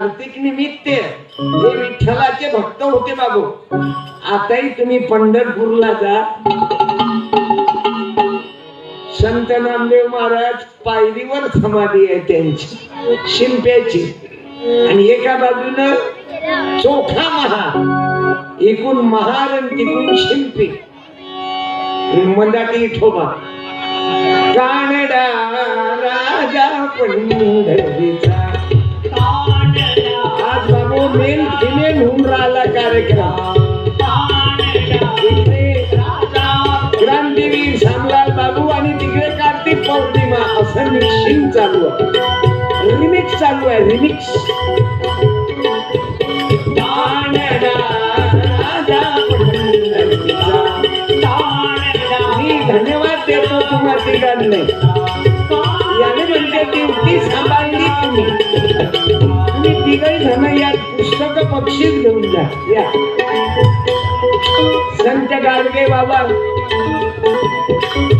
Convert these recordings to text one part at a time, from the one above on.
कार्तिक निमित्त हे विठ्ठलाचे भक्त होते बाबू. आताही तुम्ही पंढरपूरला जा. संत नामदेव महाराज पायरीवर समाधी आहे त्यांची शिंप्याची. आणि एका बाजूनं चोखा महा एकूण महार आणि तिकून शिंपी. मंदाती ठोबा. कानडा राजा पंढरीचा आज बाबू मेल फिमेल होऊन राहिला कार्यक्रम. इकडे क्रांतीवीर श्यामलाल बाबू आणि तिकडे कार्तिक पौर्णिमा असं मिक्सिंग चालू आहे. रिमिक्स चालू आहे रिमिक्स मी धन्यवाद देतो तुम्हा तिघांनी. याने सांभाळली तुम्ही. तुम्ही तिघही जण यात पक्षी घेऊन जा या. संत गाडगे बाबा.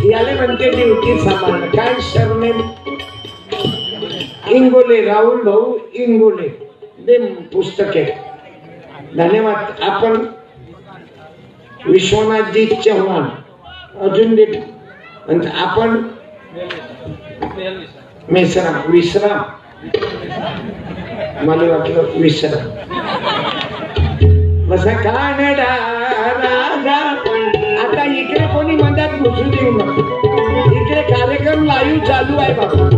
याले म्हणते ड्युटी सांभाळणं काय सरनेम इंगोले राहुल भाऊ इंगोले. दे पुस्तके. धन्यवाद. आपण विश्वनाथजी चव्हाण. अजून दे. आपण मिश्राम विश्राम. मला वाटलं विश्राम. आता इकडे कोणी म्हणतात घुसू देऊ नका इकडे कार्यक्रम लाईव्ह चालू आहे बाबा.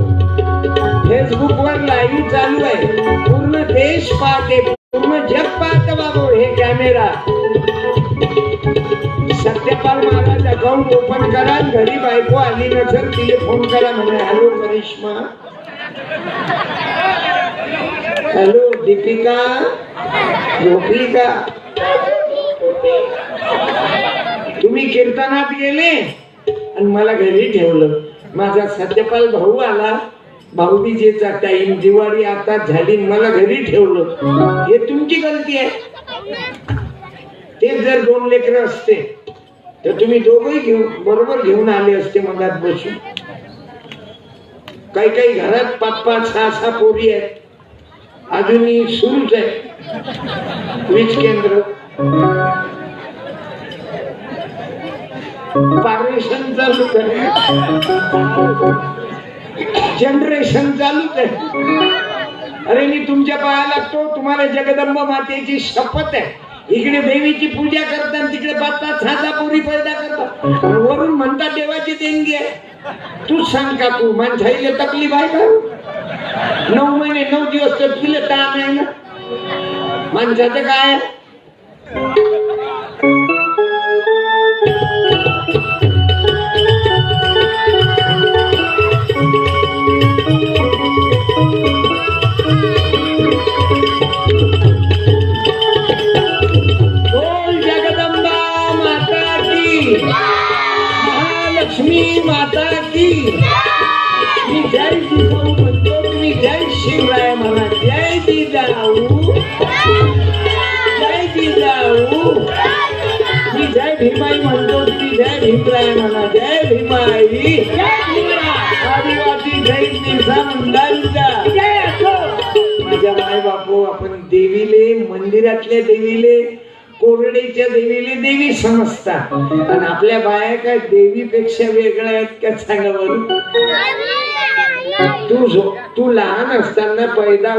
फेसबुक वर लाईव्ह चालू आहे. पूर्ण देश पाहते. पूर्ण जग पाहत बाबू हे camera Satyapal Maharaj account open करा. घरी बायको आली नसेल तिले फोन करा म्हणे. हॅलो करिश्मा. हॅलो दीपिका. झोपली का तुम्ही कीर्तनात गेले आणि मला घरी ठेवलं. माझा सत्यपाल भाऊ आला. भाऊबीजेचा टाईम दिवाळी आता झाली मला घरी ठेवलं. हे तुमची गलती आहे. ते जर दोन लेकर असते तर तुम्ही दोघही घेऊन बरोबर घेऊन आले असते मनात बसून. काही काही घरात पाच पाच सहा सहा पोरी आहेत. अजूनही सुरूच आहे वीज केंद्र पारेशन चालू जनरेशन चालूच आहे अरे मी तुमच्या पाया लागतो तुम्हाला जगदंब मातेची शपथ आहे. इकडे देवीची पूजा करतात तिकडे पाच साधा पोरी पैदा करतात. वरून म्हणतात देवाची देणगी आहे. तू सांग का तू माणसाईले तकलीफ आहे का? नऊ महिने नऊ दिवस तर तुला ताण आहे ना? म्हणजे काय? बोल माता की। महालक्ष्मी मी जय शिवराय म्हणा जय जिजाऊ जय जिजाऊ मी जय भीमाई म्हणतो ती जय भीमराय म्हणा जय भीमाई. आदिवासी जय बिरसा माझ्या माय बापू आपण देवीले मंदिरातल्या देवीले कोरडेच्या देवीले देवी समजतात आणि आपल्या बाया काय देवीपेक्षा वेगळ्या आहेत का सांगा बरं? तू तू लहान असताना पैदा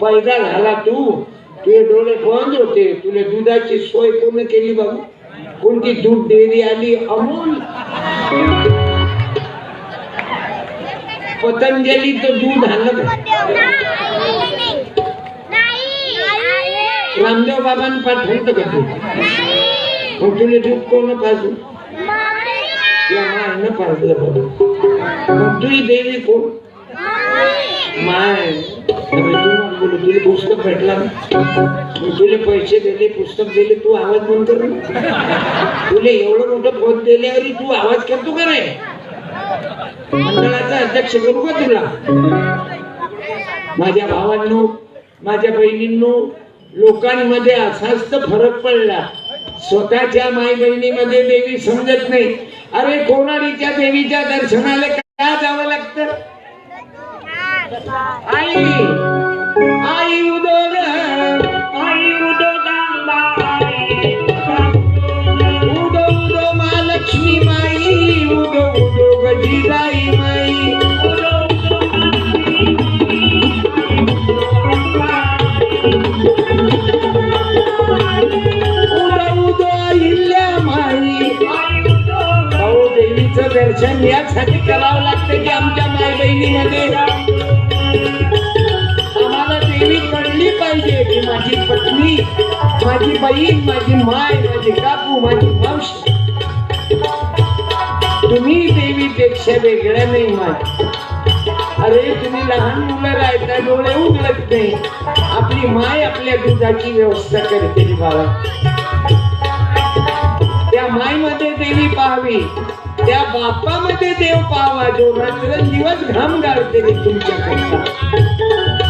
पैदा झाला तू. तुझे डोळे बंद होते. तुला दुधाची सोय कोण केली बाबू. कोणती दूध डेअरी आली? अमूल. पतंजलीचं दूध आणलं का? रामदेव बाबांनी पाठवलं का तू मग तुला दूध कोण पाजू पाजलं बाबा. मग तुझी देवी कोण? माय बोलू तुला पुस्तक भेटला मी तुला पैसे दिले पुस्तक दिले तू आवाज बंद कर तुला एवढं मोठं फोन दिले अरे तू आवाज करतो का नाही? मंडळाचा अध्यक्ष करू का तुला? माझ्या भावांनो माझ्या बहिणींनो लोकांमध्ये असाच तर फरक पडला. स्वतःच्या माई बहिणीमध्ये देवी समजत नाही. अरे कोणाडीच्या देवीच्या दर्शनाला का जावं लागतं? आई! दर्शन यासाठी करावं लागतं की आमच्या माय बहिणीमध्ये माझी पत्नी माझी बहीण माझी माय माझी काकू माझी मावशी. तुम्ही देवीपेक्षा वेगळ्या नाही माय. अरे तुम्ही लहान मुलं राहता डोळे उघडत नाही. आपली माय आपल्या दुधाची व्यवस्था करते बाबा त्या मायमध्ये देवी पाहावी. त्या बापामध्ये देव पाहावा जो रात्रंदिवस घाम गाळते रे तुमच्याकरता.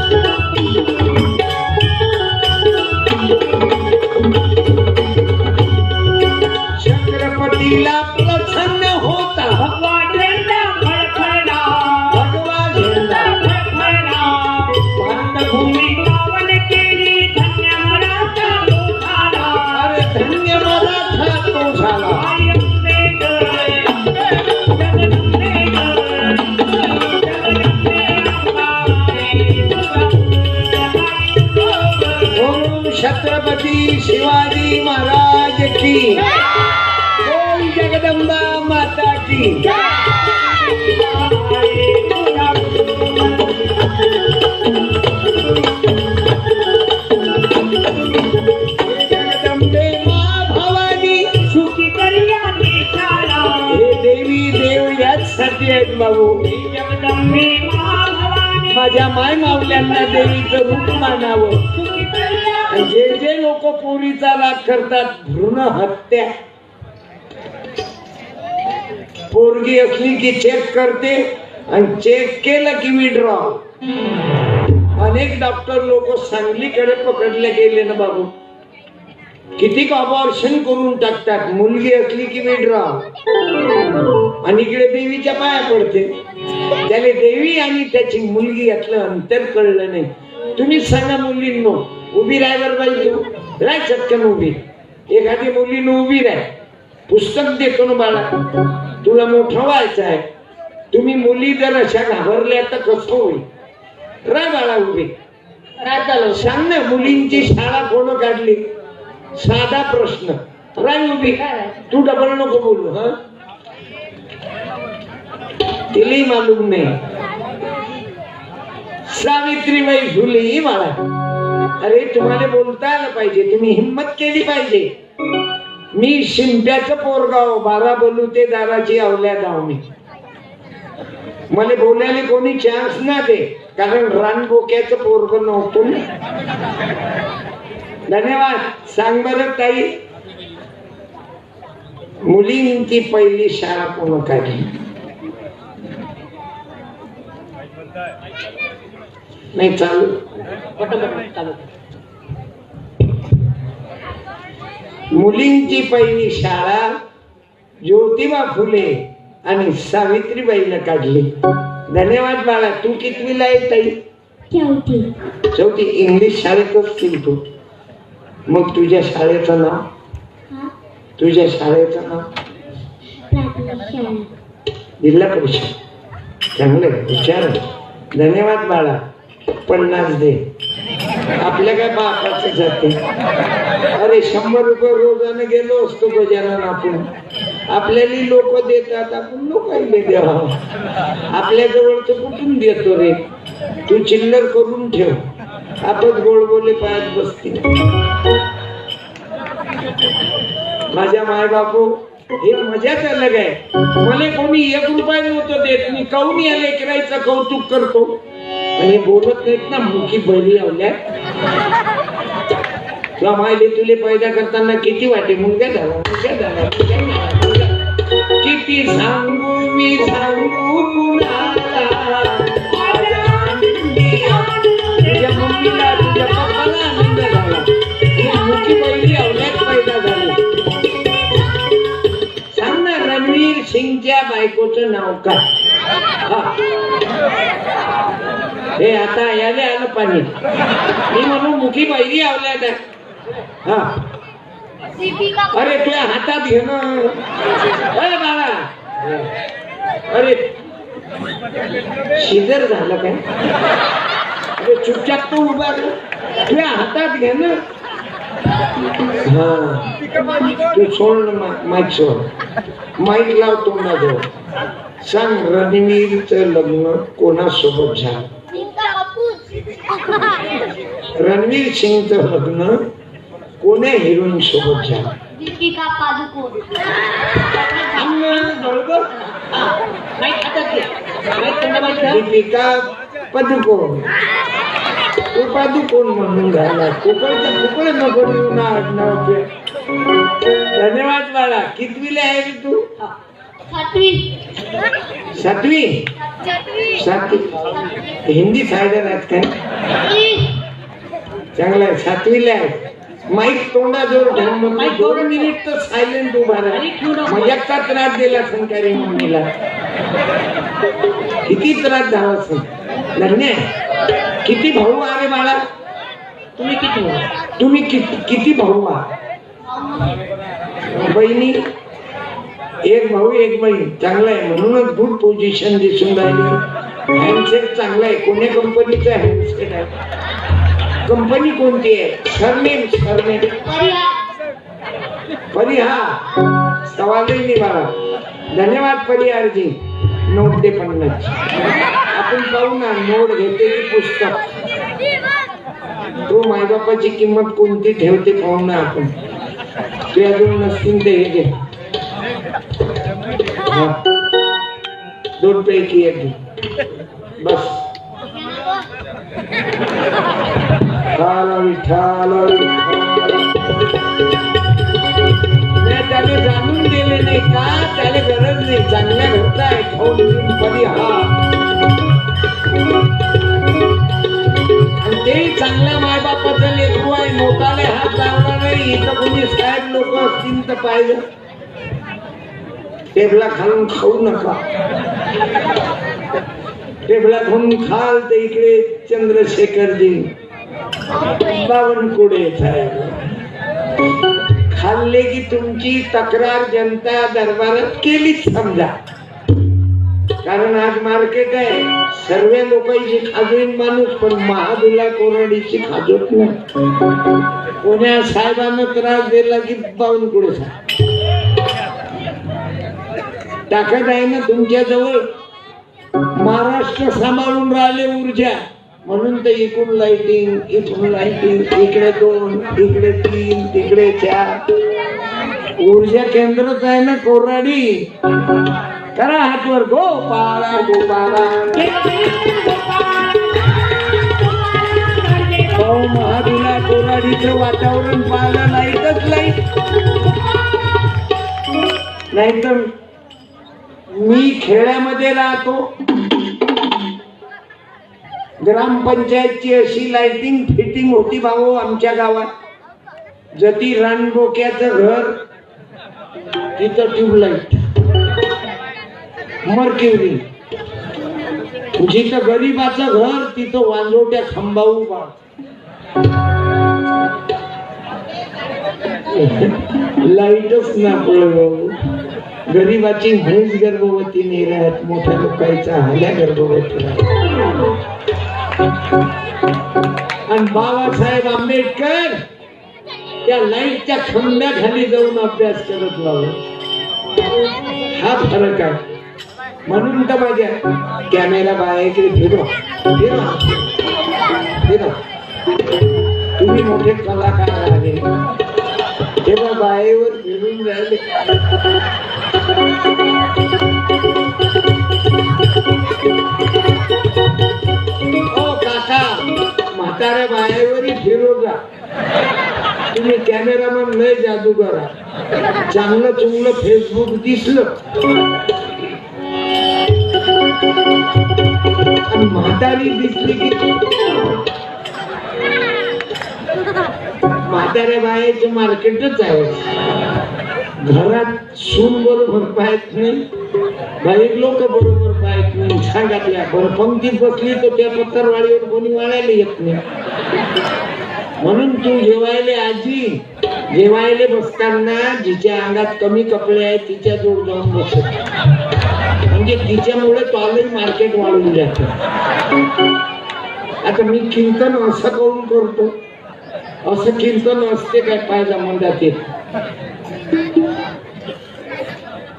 Lila माझ्या माय मावल्यांना देवीचं रूप मानावं. जे जे लोक पोरीचा राग करतात भ्रूण हत्या. पोरगी असली की चेक करते आणि चेक केलं की विड्रॉ अनेक डॉक्टर लोक सांगलीकडे पकडले गेले ना बाबू. किती ऑपरेशन करून टाकतात. मुलगी असली की विड्रॉ आणि इकडे देवीच्या पाया पडते. त्याला देवी आणि त्याची मुलगी यातलं अंतर कळलं नाही. तुम्ही सांगा मुलींनो उभी राहायवर पाहिजे राय चटकन उभी. एखादी मुलीनं उभी राह पुस्तक देतो ना बाळा. तुला मोठं व्हायचं आहे. तुम्ही मुली जर अशा घाबरल्या तर कसं होईल? राय बाळा उभी. राय सांग ना मुलींची शाळा कोण काढली? साधा प्रश्न. राय उभी. तू डबल नको बोलू. हा? तिलाही मालूम नाही। सावित्रीबाई फुले ही मला अरे तुम्हाला बोलता आलं पाहिजे तुम्ही हिंमत केली पाहिजे। मी शिंप्याच पोरगाव बारा बोलू ते दाराची अवल्या जाऊ मी मला बोलायला कोणी चान्स ना दे कारण रानबोक्याचं पोरग नव्हतो धन्यवाद सांग बरं ताई। मुलींची पहिली शाळा कोण काढली? नाही चालू. मुलींची पहिली शाळा ज्योतिबा फुले आणि सावित्रीबाईनं काढली. धन्यवाद बाळा तू कितवीला ताई? चौथी. शेवटी इंग्लिश शाळेतच तू. मग तुझ्या शाळेचं नाव? हा? तुझ्या शाळेचं नाव? जिल्हा परिषद. चांगलं आहे. धन्यवाद बाळा. पन्नास दे. आपल्या काय बापाचे जाते? अरे शंभर रुपये रोजाने गेलो असतो गजानन आपण. आपल्याला लोक देतात आपण लोकांनी द्यावा. आपल्या जवळच कुठून देतो रे? तू चिल्लर करून ठेव. आपण गोड बोले पायात बसतील. माझ्या माय बापू हे मजाच अलग आहे. मला कोणी एक रुपया नव्हतं देत. मी काऊन या लेकरायचं कौतुक करतो? आणि बोलत नाहीत ना मुखी बैली लावल्या. तुला मायले तुले पैदा करताना किती वाटे? मुलगा झाला मुलगा झाला किती सांगू मी सांगू तुझ्या मम्मीला तुझ्या पप्पाला आनंद झाला. मुखी बैली आवल्यात पैदा झाली. सांग ना रणवीर सिंगच्या बायकोचं नाव काय? हे आता याने आलं पाणी. मी म्हणून मुखी बैरी आवल्या त्या. हा. अरे तुझ्या हातात घे ना अरे बाळा. अरे शिजर झालं काय? अरे चुपचाप तो उभा तुझ्या हातात घे ना हा. तू सोड मा- माईक सोड. माईक लाव तोंडाजवळ. सांग रणवीरचं लग्न कोणासोबत झालं? रणवीर सिंगचं लग्न कोण्या हिरोईन सोबत झालं? दीपिका पादुकोण. दीपिका पदुकोण. तो पदुकोण म्हणून कुकड नको. धन्यवाद बाळा. कितवीला आहे तू? सातवी. सातवी? सातवी. हिंदी सायडर आहेत काय? चांगलं आहे. सातवीला आहे. माईक ठेवून म्हणतो दोन मिनिट तर सायलेंट उभा राहा. मजाकचा त्रास दिला संकारी मम्मीला? किती त्रास झाला असेल? लग्न? किती भाऊ अरे बाळा? तुम्ही किती तुम्ही किती किती भाऊ आहात बहिणी? एक भाऊ एक बहीण. चांगला आहे. म्हणूनच गुड पोझिशन दिसून राहिली. हँडसेट चांगला आहे. कोण्या कंपनीचा हँडसेट आहे. कंपनी कोणती आहे? सरनेम सरनेम परिहार सवालही नाही बाळा. धन्यवाद परिहारजी नोट दे पन्नास. आपण पाहू ना नोट घेते की पुस्तक. तो मायबापाची किंमत कोणती ठेवते पाहू ना आपण. ते अजून नसतील ते हे घे. हो. दोन पैकी एक बस. विठ्ठल त्याने जाणून दिले नाही का? त्याला गरज नाही. चांगल्या घरचा आहे खाऊन कधी हा. आणि ते चांगल्या मायबापाचं लेखू आहे नोटाले हात लावला नाही इथं कोणी साहेब लोक असतील तर पाहिजे टेबला खालून खाऊ नका. टेबला खाऊन खाल ते इकडे चंद्रशेखरजी. बावनकुळे साहेब. खाल्ले की तुमची तक्रार जनता दरबारात केलीच समजा. कारण आज मार्केट आहे. सर्व लोकांची खाजोईन माणूस पण महादुला कोरडीची खाजोत नाही. कोण्या साहेबांना त्रास दिला की बावनकुळे साहेब. टाकत आहे ना तुमच्या जवळ? महाराष्ट्र सांभाळून राहिले ऊर्जा. म्हणून तर इकडून लाइटिंग इकडून लाइटिंग इकडे दोन इकडे तीन तिकडे चार. ऊर्जा केंद्रच आहे ना कोराडी. करा हातवर. गोपाळा गोपाळा. महादुला कोराडीचं वातावरण पाहायला लाईटच लाइट नाहीतर खेड्यामध्ये राहतो. ग्रामपंचायतची अशी लाइटिंग फिटिंग होती भाऊ आमच्या गावात. जती रानडोक्याचं घर तिथं ट्यूबलाईट. मरकिवली जिथं गरीबाचं घर तिथं वांजोट्या खांबाऊ बा लाईटच ना भाऊ गरीबाची म्हैस गर्भवती निरात मोठ्या लोकांचा हल्या गर्भवती आणि बाबासाहेब आंबेडकर त्या लाईटच्या खांब्याखाली जाऊन अभ्यास करत लावला हा फरक आहे. म्हणून तर माझ्या कॅमेरा बाहेर फिरो फिरो फिरो तुम्ही मोठे कलाकार आहे तेव्हा बाहेर फिरून राहिले. म्हाताऱ्या बाहेवरही फिरू जा. तुम्ही कॅमेरामन लय जादू करा चांगलं चुंगलं फेसबुक दिसलं. आणि म्हातारी दिसली की म्हाताऱ्या बायाचं मार्केटच आहे. घरात सून बरोबर पाहत नाही बाहेर लोक बरोबर पाहत नाही. सांगातल्या बरं पंक्तीत बसली तर त्या पत्तरवाडीवर कोणी वाढायला येत नाही. म्हणून तू जेवायले आजी जेवायले बसताना जिच्या अंगात कमी कपडे आहेत तिच्या जोड जाऊन बसत म्हणजे तिच्यामुळे टॉलेज मार्केट वाढून जात. आता मी कीर्तन असं करून करतो. असं कीर्तन असते काय पाय म्हणतात येत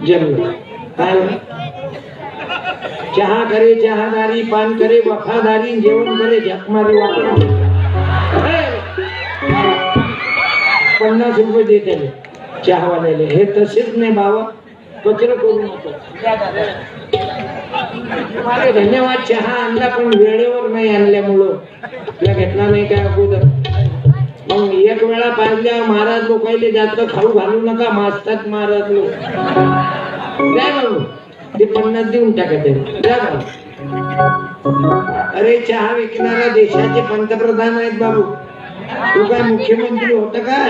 जन्म। काय चहा करे चहादारी पान करे वफादारी जेवण करे झकमारी वापर पन्नास रुपये दे त्याले चहावाल्याले. हे तसेच नाही भावा कचरा करू नको धन्यवाद चहा आणला पण वेळेवर नाही आणल्यामुळं. तुला घेतला नाही काय अगोदर. मग एक वेळा पाहिल्या महाराज लोकायले जास्त खाऊ घालू नका मास्तात महाराज लोक. काय बाबू ते पन्नास देऊन टाका ते. द्या अरे चहा विकणारा देशाचे पंतप्रधान आहेत बाबू. तू काय मुख्यमंत्री होत का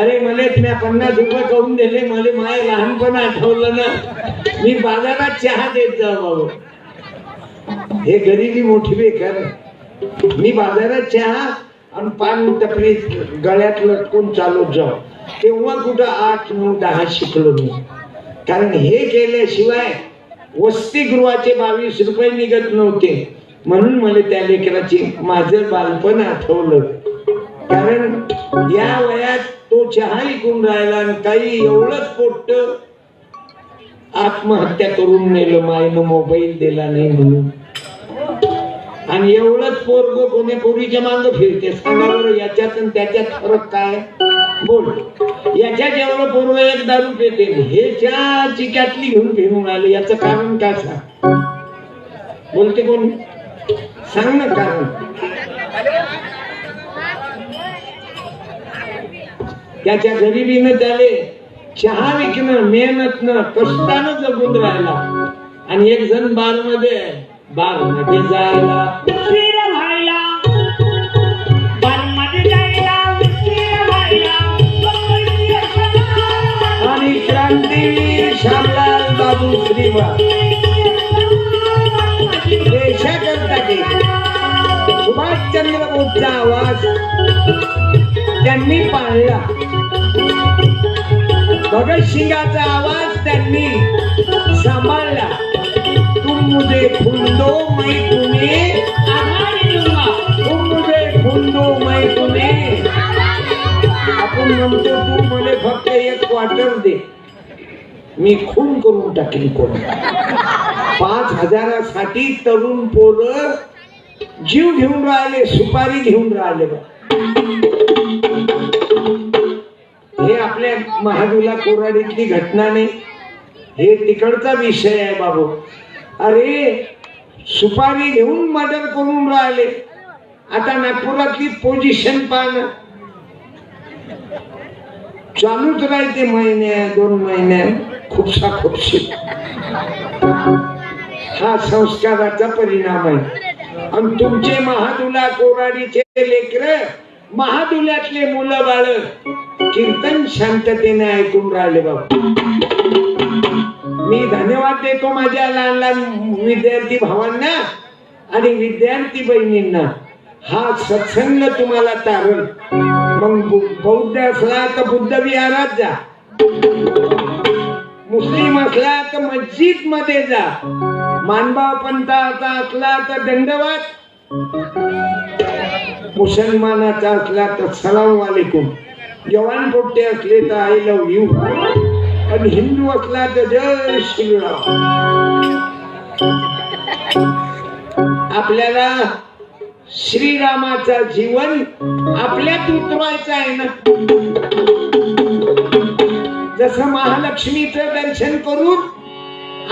अरे मला मी पन्नास रुपये करून दिले मला माय लहानपण आठवलं ना. मी बाजारात चहा देत जा बाबू हे गरिबी मोठी बेकार आहे. मी बाजारात चहा आणि पान टपरी गळ्यात लटकून चालत जाऊ. तेव्हा कुठं आठ नऊ दहा शिकलो मी. कारण हे केल्याशिवाय वसतिगृहाचे बावीस रुपये निघत नव्हते. म्हणून मला त्या लेकराची माझं बालपण आठवलं. कारण या वयात तो चहा ऐकून राहिला आणि काही एवढंच पोट्ट आत्महत्या करून नेलं. मायनं मोबाईल दिला नाही म्हणून. आणि एवढंच पोरग कोणी पोरीच्या मांग फिरते सांगा बरं याच्यात आणि त्याच्यात फरक काय? बोल. याच्यात एवढं पोरग एक दारू पेते हे चिक्यातली घेऊन फिरून आले याचं कारण काय सांग? बोलते कोण? सांग ना कारण. त्याच्या गरिबीनं त्याले चहा विकणं मेहनतनं कष्टानं जगून राहिला. आणि एक जण बार मध्ये बारमध्ये जायला. उशीर व्हायला. बारमध्ये जायला उशीर व्हायला. आणि क्रांतीवीर श्यामलाल बाबू श्रीवा देशाकरता केले सुभाषचंद्र बोसचा आवाज त्यांनी पाळला. भगतसिंगाचा आवाज त्यांनी सांभाळला. तुम मुझे खून दो मैं तुम्हें आभारी दूंगा तुम मुझे खून दो मैं तुम्हें आपण म्हणतो तू मला फक्त एक क्वार्टर दे मी खून करून टाकेन कोण पाच हजारासाठी तरुण पोरं जीव घेऊन राहिले सुपारी घेऊन राहिले हे आपल्या महादुला कोराडीतली घटना नाही हे तिकडचा विषय आहे बाबू अरे सुपारी घेऊन मर्डर करून राहिले. आता नागपुरातली पोझिशन पाहणं चालूच राहते महिन्या दोन महिन्या खुपसा खुपशी. हा संस्काराचा परिणाम आहे. आणि तुमचे महादुला कोराडीचे लेकर महादुल्यातले मुलं बाळ कीर्तन शांततेने ऐकून राहिले बाबा. मी धन्यवाद देतो माझ्या लहान लहान विद्यार्थी भावांना आणि विद्यार्थी बहिणींना. हा सत्संग तुम्हाला तारण. मग बौद्ध असला तर बुद्ध विहारात जा. मुस्लिम असला तर मस्जिदमध्ये जा मानभाव पंथाचा असला तर दंडवाद मुसलमानाचा असला तर सलाम वालेकुम. जवान पोट्टे असले तर आय लव यू आणि हिंदू असला तर जय श्रीराम आपल्याला श्रीरामाचा जीवन आपल्यात उतरवायचं आहे ना जसं महालक्ष्मीचं दर्शन करून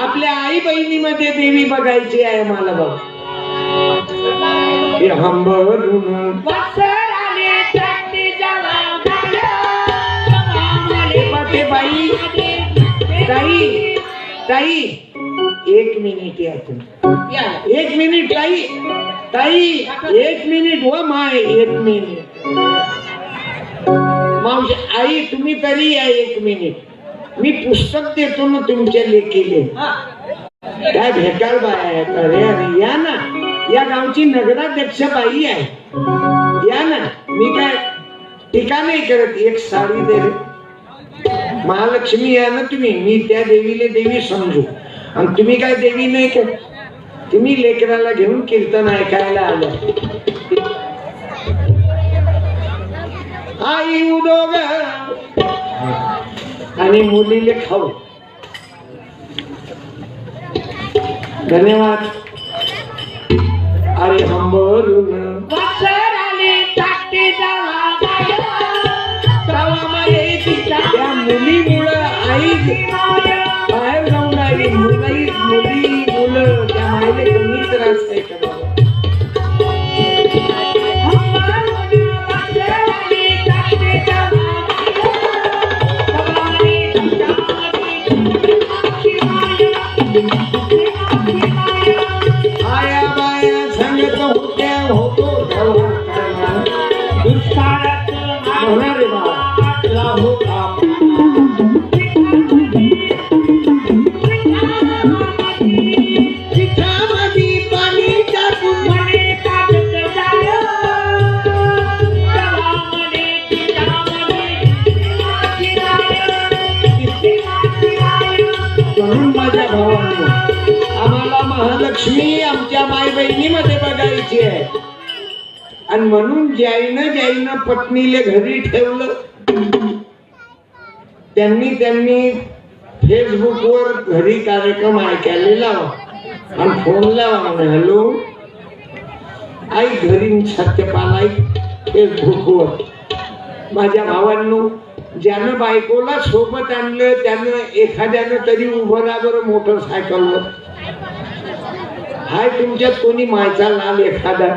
आपल्या आई बहिणीमध्ये देवी बघायची आहे मला बघ हे हंबरून ताई ताई एक मिनिट या तुम्ही एक मिनिट ताई ताई एक मिनिट व माय एक मिनिट. मावशी आई तुम्ही तरी या एक मिनिट. मी पुस्तक देतो ना तुमच्या लेखीले काय भेटाल बाय? आहे का रे अरे या ना. या गावची नगराध्यक्ष बाई आहे. या ना. मी काय टीका नाही करत एक साडी दे. महालक्ष्मी या ना तुम्ही. मी त्या देवीले देवी समजू. आणि तुम्ही काय देवी नाही का? तुम्ही लेकराला घेऊन कीर्तन ऐकायला आलं. आई उदोग आणि मुलीले खाऊ. धन्यवाद. अरे हंबरून. बाहेर जाऊन आली. मुली मुली मुलं. त्या मायले कमी त्रास आहे का बाबा? आया म्हणून ज्याईनं ज्याईनं पत्नीले घरी ठेवलं त्यांनी त्यांनी फेसबुकवर घरी कार्यक्रम ऐकायला लावा आणि फोन लावा म्हणे हॅलो आई घरी सत्यपाल आई फेसबुकवर. माझ्या भावांनो ज्यानं बायकोला सोबत आणलं त्यानं एखाद्यानं तरी उभं राहा बरं मोटरसायकलवर हाय तुमच्यात कोणी मायचा लाल एखादा?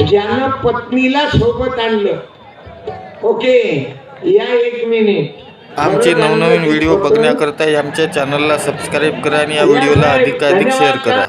ज्यानं पत्नीला सोबत आणलं. ओके या एक मिनिट आमचे नवनवीन व्हिडिओ बघण्याकरता आमच्या चॅनलला सबस्क्राईब करा आणि या व्हिडिओला अधिकाधिक शेअर करा.